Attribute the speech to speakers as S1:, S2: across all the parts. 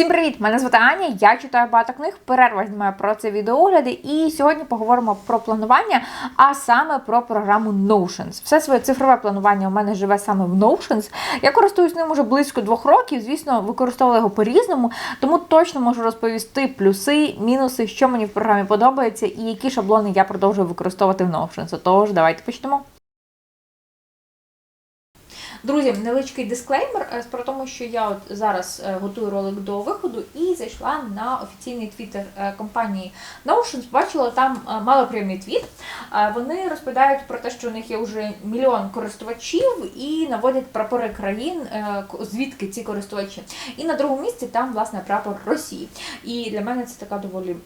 S1: Всім привіт! Мене звати Аня. Я читаю багато книг. Перерва знімаю про це відеогляди. І сьогодні поговоримо про планування, а саме про програму Notions. Все своє цифрове планування у мене живе саме в Notions. Я користуюсь ним уже близько двох років. Звісно, використовувала його по-різному, тому точно можу розповісти плюси, мінуси, що мені в програмі подобається, і які шаблони я продовжую використовувати в Notions. Тож, давайте почнемо. Друзі, невеличкий дисклеймер е, про тому, що я от зараз е, готую ролик до виходу і зайшла на офіційний твіттер е, компанії Notions. Бачила там малоприємний твіт. Вони розповідають про те, що у них є вже мільйон користувачів і наводять прапори країн, звідки ці користувачі. І на другому місці там власне прапор Росії. І для мене це така доволі.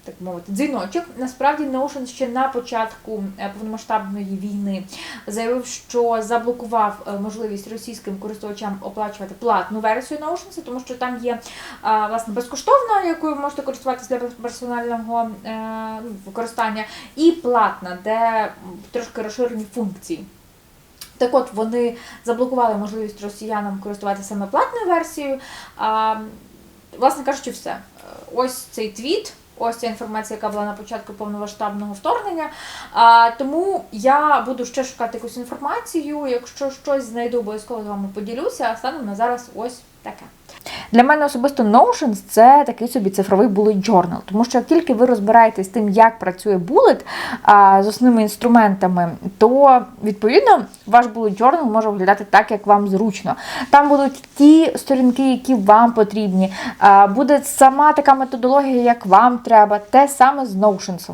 S1: Е, Так мовити, дзвіночок. Насправді Notion ще на початку е, повномасштабної війни заявив, що заблокував е, можливість російським користувачам оплачувати платну версію Notions, тому що там є власне безкоштовна, якою ви можете користуватися для персонального е, ну, використання, і платна, де трошки розширені функції. Так от вони заблокували можливість росіянам користуватися саме платною версією. А, власне кажучи, все. Е, Ось цей твіт. Ось ця інформація, яка була на початку повномасштабного вторгнення. А, тому я буду ще шукати якусь інформацію. Якщо щось знайду, обов'язково з вами поділюся. А станом на зараз ось таке. Для мене особисто Notions – це такий собі цифровий bullet journal, тому що як тільки ви розбираєтесь з тим, як працює bullet з основними інструментами, то відповідно ваш bullet journal може виглядати так, як вам зручно. Там будуть ті сторінки, які вам потрібні. Буде сама така методологія, як вам треба, те саме з Notions.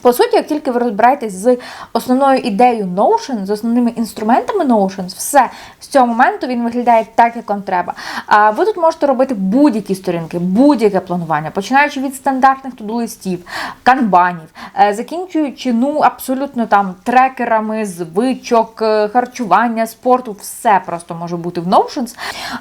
S1: По суті, як тільки ви розбираєтесь з основною ідеєю Notion, з основними інструментами Notion, все з цього моменту він виглядає так, як вам треба. А ви тут можете робити будь-які сторінки, будь-яке планування, починаючи від стандартних туду-листів, канбанів, е, закінчуючи ну абсолютно там трекерами, звичок, е, харчування, спорту, все просто може бути в Notions.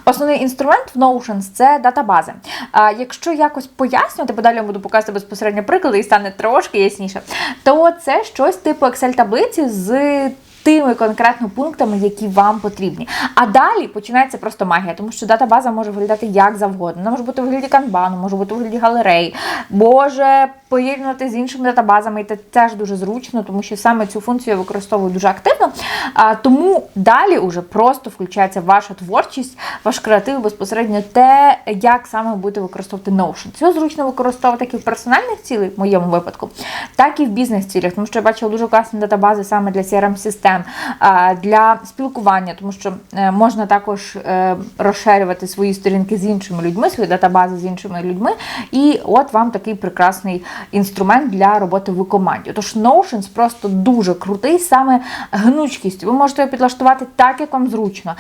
S1: Основний інструмент в Notions це датабази. А якщо якось пояснювати, бо далі я буду показувати безпосередньо приклади і стане трошки ясніше, то це щось типу Excel-таблиці з. Тими конкретно пунктами, які вам потрібні. А далі починається просто магія, тому що датабаза може виглядати як завгодно. Вона може бути у вигляді канбану, може бути у вигляді галереї, може поєднувати з іншими датабазами, і це теж дуже зручно, тому що саме цю функцію я використовую дуже активно. А, тому далі уже просто включається ваша творчість, ваш креатив, безпосередньо те, як саме будете використовувати Notion. Цього зручно використовувати як і в персональних цілях, в моєму випадку, так і в бізнес-цілях, тому що я бачила дуже класні датабази саме для CRM-систем, а, для спілкування, тому що е, можна також е, розширювати свої сторінки з іншими людьми, свої датабази з іншими людьми. І от вам такий прекрасний інструмент для роботи в команді. Тож Notions просто дуже крутий саме гнучкістю. Ви можете його підлаштувати так, як вам зручно.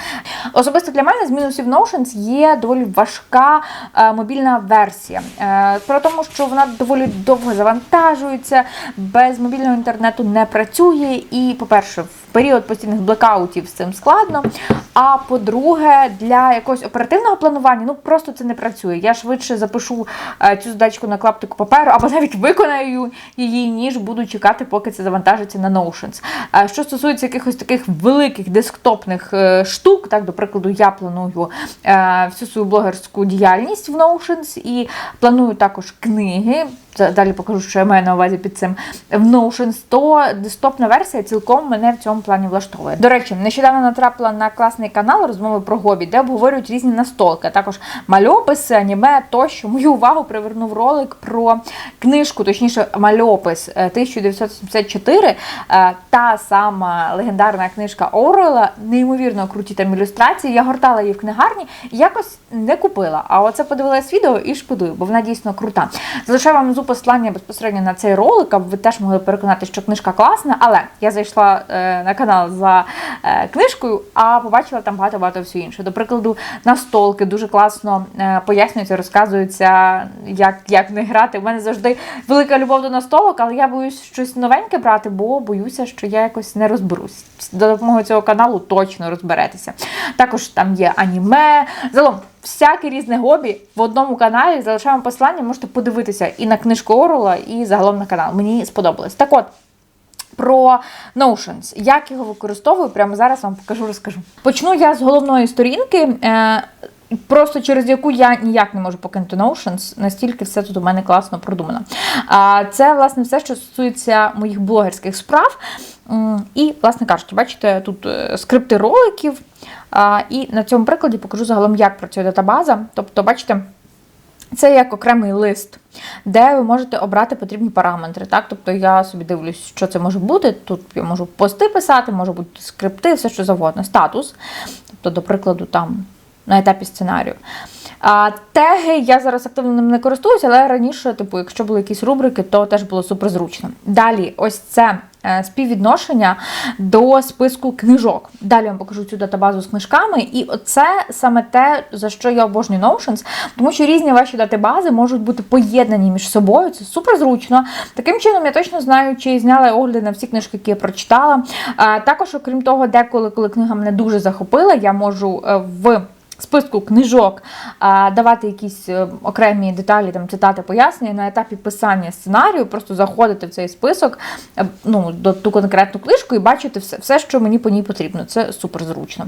S1: Особисто для мене з мінусів Notions є доволі важка е, мобільна версія. Про тому, що вона доволі довго завантажується, без мобільного інтернету не працює. І, по-перше, період постійних блекаутів з цим складно. А по-друге, для якогось оперативного планування ну просто це не працює. Я швидше запишу е, цю задачку на клаптику паперу або навіть виконаю її, ніж буду чекати, поки це завантажиться на Notions. Е, Що стосується якихось таких великих десктопних е, штук, так, до прикладу, я планую всю свою блогерську діяльність в Notions і планую також книги. Далі покажу, що я маю на увазі під цим в Notions, то десктопна версія цілком мене в цьому плані влаштовує. До речі, нещодавно натрапила на класний канал розмови про хобі, де обговорюють різні настолки, а також мальописи, аніме тощо. Мою увагу привернув ролик про книжку, точніше, мальопис е, 1974. Е, Та сама легендарна книжка Оруела, неймовірно круті там ілюстрації. Я гортала її в книгарні і якось не купила. А оце подивилась відео і шкодую, бо вона дійсно крута. Залишаю вам внизу посилання безпосередньо на цей ролик, аби ви теж могли переконати, що книжка класна. Але я зайшла е, на канал за е, книжкою, а побачила там багато-багато всього іншого. До прикладу, настолки дуже класно е, пояснюється, розказується, як, як не грати. У мене завжди велика любов до настолок, але я боюсь щось новеньке брати, бо боюся, що я якось не розберусь. За допомогою цього каналу точно розберетеся. Також там є аніме. Загалом, всяке різне хобі в одному каналі. Залишаємо посилання, можете подивитися і на книжку Орула, і загалом на канал. Мені сподобалось. Так от. Про Notions. Як його використовую, прямо зараз вам покажу, розкажу. Почну я з головної сторінки. Е, просто через яку я ніяк не можу покинути Notions, настільки все тут у мене класно продумано. А, Це, власне, все, що стосується моїх блогерських справ. І, власне кажучи, бачите, тут е, скрипти роликів. І на цьому прикладі покажу загалом, як працює датабаза. Тобто, бачите. Це як окремий лист, де ви можете обрати потрібні параметри. Так? Тобто я собі дивлюсь, що це може бути. Тут я можу пости писати, може бути скрипти, все що завгодно. Статус. Тобто, до прикладу, там на етапі сценарію. А, теги я зараз активно ним не користуюся, але раніше, типу, якщо були якісь рубрики, то теж було супер зручно. Далі, ось це е, співвідношення до списку книжок. Далі я вам покажу цю датабазу з книжками. І це саме те, за що я обожнюю Notions, тому що різні ваші датабази можуть бути поєднані між собою. Це супер зручно. Таким чином, я точно знаю, чи зняла огляди на всі книжки, які я прочитала. А, також, окрім того, деколи, коли книга мене дуже захопила, я можу е, в списку книжок давати якісь е, окремі деталі, там цитати, пояснення на етапі писання сценарію, просто заходити в цей список, е, ну, до ту конкретну книжку і бачити все, все, що мені по ній потрібно. Це супер зручно.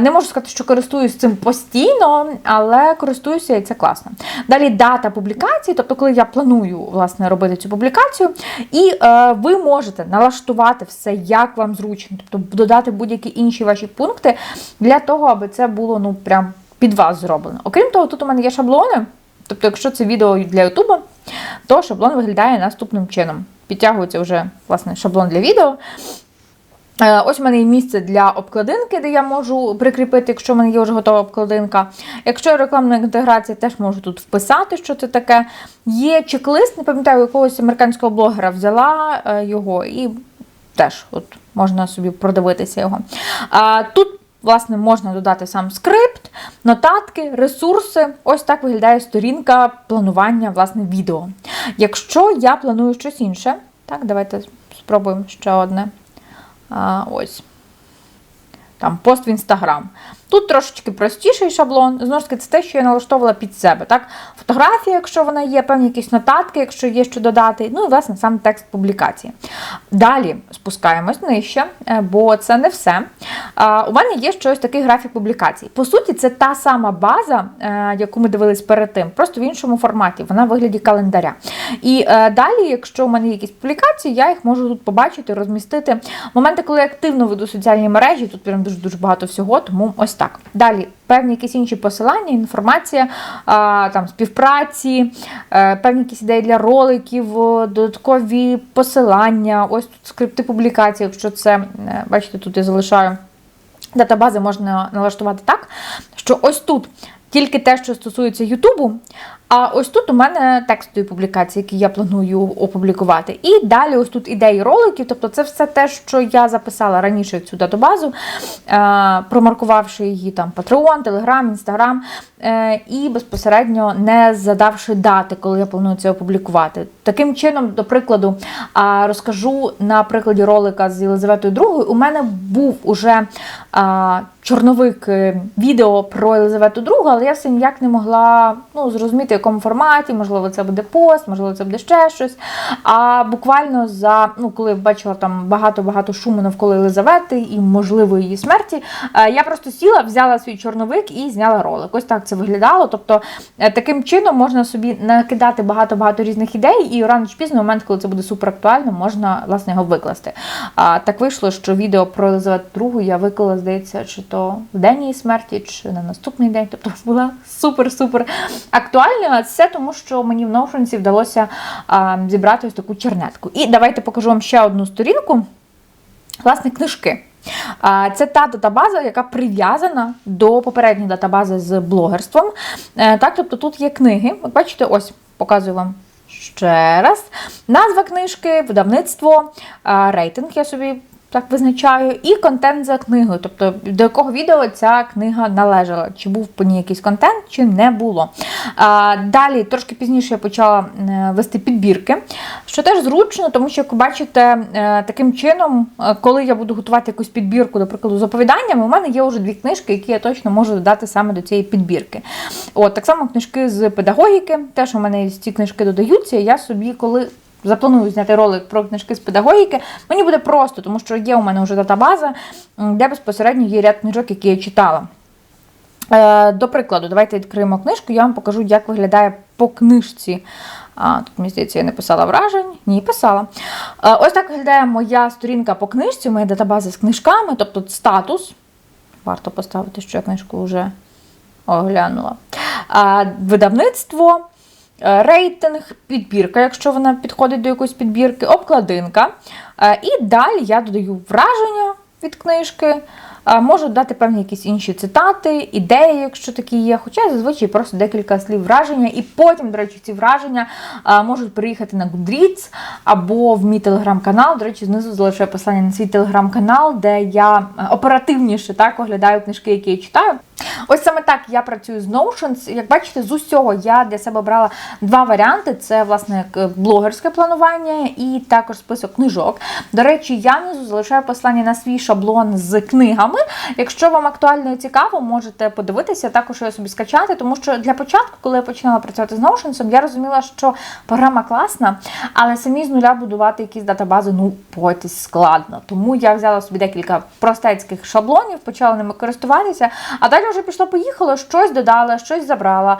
S1: Не можу сказати, що користуюсь цим постійно, але користуюся і це класно. Далі дата публікації, тобто, коли я планую власне робити цю публікацію, і е, ви можете налаштувати все, як вам зручно, тобто додати будь-які інші ваші пункти для того, аби це було ну прям під вас зроблено. Окрім того, тут у мене є шаблони. Тобто, якщо це відео для Ютуба, то шаблон виглядає наступним чином. Підтягується вже власне шаблон для відео. Е, Ось у мене є місце для обкладинки, де я можу прикріпити, якщо в мене є вже готова обкладинка. Якщо рекламна інтеграція, теж можу тут вписати, що це таке. Є чек-лист, не пам'ятаю, якогось американського блогера взяла е, його, і теж от можна собі продивитися його. Тут Власне, можна додати сам скрипт, нотатки, ресурси. Ось так виглядає сторінка планування власне, відео. Якщо я планую щось інше, так, давайте спробуємо ще одне. А, Ось. Там пост в інстаграм. Тут трошечки простіший шаблон. Знову ж таки, це те, що я налаштовувала під себе. Так? Фотографія, якщо вона є, певні якісь нотатки, якщо є що додати. Ну і власне сам текст публікації. Далі спускаємось нижче, е, бо це не все. У мене є щось такий графік публікацій. По суті, це та сама база, е, яку ми дивились перед тим, просто в іншому форматі. Вона в вигляді календаря. І е, далі, якщо у мене є якісь публікації, я їх можу тут побачити, розмістити. Моменти, коли я активно веду соціальні мережі, тут прям дуже дуже багато всього, тому ось. Далі певні якісь інші посилання, інформація, там співпраці, е, певні якісь ідеї для роликів, додаткові посилання. Ось тут скрипти публікації, якщо це, е, бачите, тут я залишаю. Датабази можна налаштувати так, що ось тут тільки те, що стосується Ютубу, а ось тут у мене текстові публікації, які я планую опублікувати. І далі ось тут ідеї роликів, тобто це все те, що я записала раніше в цю датабазу, е, промаркувавши її там Patreon, Telegram, Instagram, е, і безпосередньо не задавши дати, коли я планую це опублікувати. Таким чином, до прикладу, розкажу на прикладі ролика з Єлизаветою II, у мене був уже чорновик е, відео про Єлизавету II, але я все ніяк не могла ну, зрозуміти, якому форматі, можливо, це буде пост, можливо, це буде ще щось. А буквально за, ну, коли бачила там багато-багато шуму навколо Єлизавети і можливої її смерті, е, я просто сіла, взяла свій чорновик і зняла ролик. Ось так це виглядало. Тобто е, таким чином можна собі накидати багато-багато різних ідей, і рано чи пізно, момент, коли це буде супер актуально, можна власне його викласти. А так вийшло, що відео про Єлизавету II я виклала, здається, чи то в день її смерті, чи на наступний день. Тобто була супер-супер актуальна. А Це тому, що мені в Notion вдалося а, зібрати ось таку чернетку. І давайте покажу вам ще одну сторінку. Власне, книжки. Це та датабаза, яка прив'язана до попередньої датабази з блогерством. Е, Так, тобто тут є книги. От бачите, ось показую вам ще раз. Назва книжки, видавництво, рейтинг я собі так визначаю, і контент за книгою, тобто до якого відео ця книга належала, чи був по ній якийсь контент, чи не було. А, Далі, трошки пізніше я почала е, вести підбірки, що теж зручно, тому що, як ви бачите, е, таким чином, е, коли я буду готувати якусь підбірку, до прикладу, з оповіданнями, у мене є вже дві книжки, які я точно можу додати саме до цієї підбірки. От, Так само книжки з педагогіки, теж у мене ці книжки додаються, я собі, коли запланую зняти ролик про книжки з педагогіки, мені буде просто, тому що є у мене вже датабаза, де безпосередньо є ряд книжок, які я читала. Е, До прикладу, давайте відкриємо книжку, я вам покажу, як виглядає по книжці. А, Тут, мені здається, я не писала вражень. Ні, писала. Е, Ось так виглядає моя сторінка по книжці, моя датабаза з книжками, тобто статус. Варто поставити, що я книжку вже оглянула. А, Видавництво, е, рейтинг, підбірка, якщо вона підходить до якоїсь підбірки, обкладинка. Е, І далі я додаю враження від книжки. Е, Можу дати певні якісь інші цитати, ідеї, якщо такі є. Хоча зазвичай просто декілька слів враження, і потім, до речі, ці враження е, можуть приїхати на Goodreads або в мій телеграм-канал. До речі, знизу залишаю посилання на свій телеграм-канал, де я е, оперативніше так оглядаю книжки, які я читаю. Ось саме так я працюю з Notions. Як бачите, з усього я для себе брала два варіанти: це власне блогерське планування і також список книжок. До речі, я внизу залишаю посилання на свій шаблон з книгами. Якщо вам актуально і цікаво, можете подивитися, також його собі скачати, тому що для початку, коли я починала працювати з Notions, я розуміла, що програма класна, але самі з нуля будувати якісь датабази, ну, погодьтесь, складно. Тому я взяла собі декілька простецьких шаблонів, почала ними користуватися, а далі вже пішло-поїхало, щось додала, щось забрала,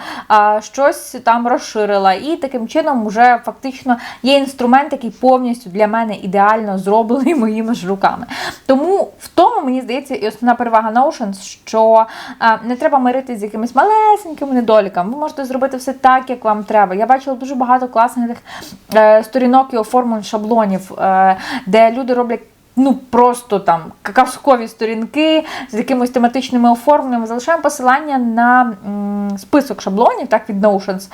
S1: щось там розширила. І таким чином вже фактично є інструмент, який повністю для мене ідеально зроблений моїми ж руками. Тому в тому, мені здається, і основна перевага Notion, що не треба миритися з якимись малесенькими недоліками. Ви можете зробити все так, як вам треба. Я бачила дуже багато класних е, сторінок і оформлень шаблонів, е, де люди роблять. Ну, просто там какавськові сторінки з якимись тематичними оформленнями. Залишаємо посилання на список шаблонів, так, від Notions.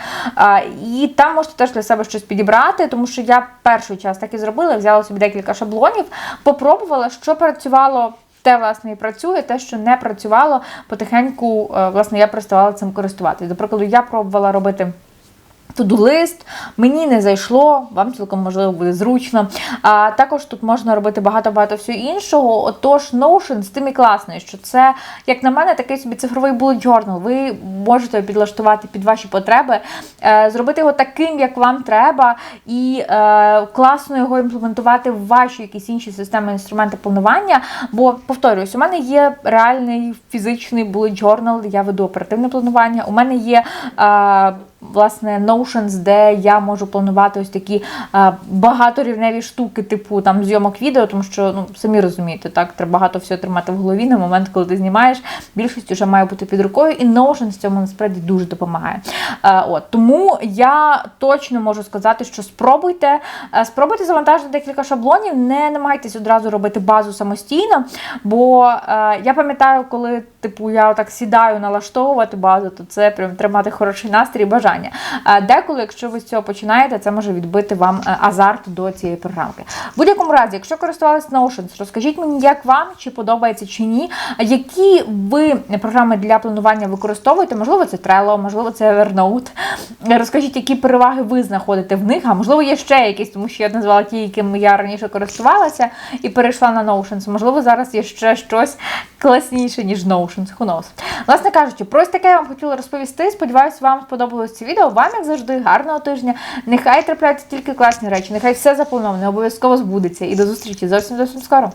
S1: І там можете теж для себе щось підібрати, тому що я перший час так і зробила, взяла собі декілька шаблонів, попробувала, що працювало. Те, власне, і працює, те, що не працювало, потихеньку, е, власне, я переставала цим користуватися. До прикладу, я пробувала робити туду-лист, мені не зайшло, вам цілком можливо буде зручно. А також тут можна робити багато-багато всього іншого. Отож, Notion з тим і класний, що це, як на мене, такий собі цифровий bullet journal. Ви можете підлаштувати під ваші потреби, е, зробити його таким, як вам треба, і е, класно його імплементувати в ваші якісь інші системи інструменти планування. Бо, повторюсь, у мене є реальний фізичний bullet journal, я веду оперативне планування. У мене є. Власне, Notions, де я можу планувати ось такі е, багаторівневі штуки, типу там зйомок відео, тому що ну самі розумієте, так треба багато всього тримати в голові на момент, коли ти знімаєш. Більшість вже має бути під рукою, і Notion з цьому насправді дуже допомагає. Е, от тому я точно можу сказати, що спробуйте, е, спробуйте завантажити декілька шаблонів, не намагайтесь одразу робити базу самостійно. Бо я пам'ятаю, коли типу я так сідаю налаштовувати базу, то це прям тримати хороший настрій, бажання. Е, Деколи, якщо ви з цього починаєте, це може відбити вам е, азарт до цієї програмки. В будь-якому разі, якщо користувалися Notions, розкажіть мені, як вам, чи подобається чи ні, які ви програми для планування використовуєте, можливо, це Trello, можливо, це Evernote. Розкажіть, які переваги ви знаходите в них, а можливо, є ще якісь, тому що я назвала ті, якими я раніше користувалася і перейшла на Notions. Можливо, зараз є ще щось класніше, ніж Notion. Who knows. Власне кажучи, про ось таке я вам хотіла розповісти. Сподіваюсь, вам сподобалось це відео. Вам, як завжди, гарного тижня. Нехай трапляються тільки класні речі, нехай все заплановане, обов'язково збудеться. І до зустрічі зовсім зовсім скоро.